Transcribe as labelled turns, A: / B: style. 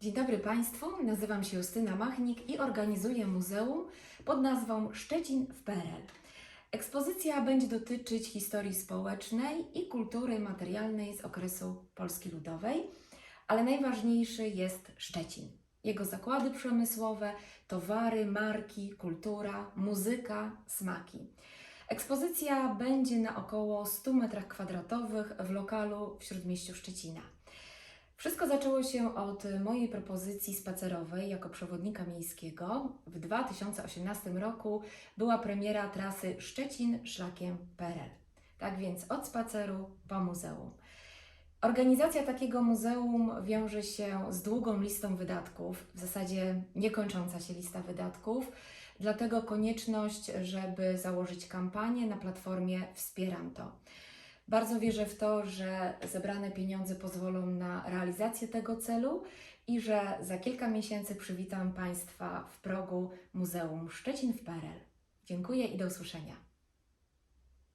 A: Dzień dobry Państwu, nazywam się Justyna Machnik i organizuję muzeum pod nazwą Szczecin w PRL. Ekspozycja będzie dotyczyć historii społecznej i kultury materialnej z okresu Polski Ludowej, ale najważniejszy jest Szczecin. Jego zakłady przemysłowe, towary, marki, kultura, muzyka, smaki. Ekspozycja będzie na około 100 metrach kwadratowych w lokalu w Śródmieściu Szczecina. Wszystko zaczęło się od mojej propozycji spacerowej jako przewodnika miejskiego. W 2018 roku była premiera trasy Szczecin szlakiem PRL. Tak więc od spaceru po muzeum. Organizacja takiego muzeum wiąże się z długą listą wydatków, w zasadzie niekończąca się lista wydatków, dlatego konieczność, żeby założyć kampanię na platformie Wspieram to. Bardzo wierzę w to, że zebrane pieniądze pozwolą na realizację tego celu i że za kilka miesięcy przywitam Państwa w progu Muzeum Szczecin w PRL. Dziękuję i do usłyszenia.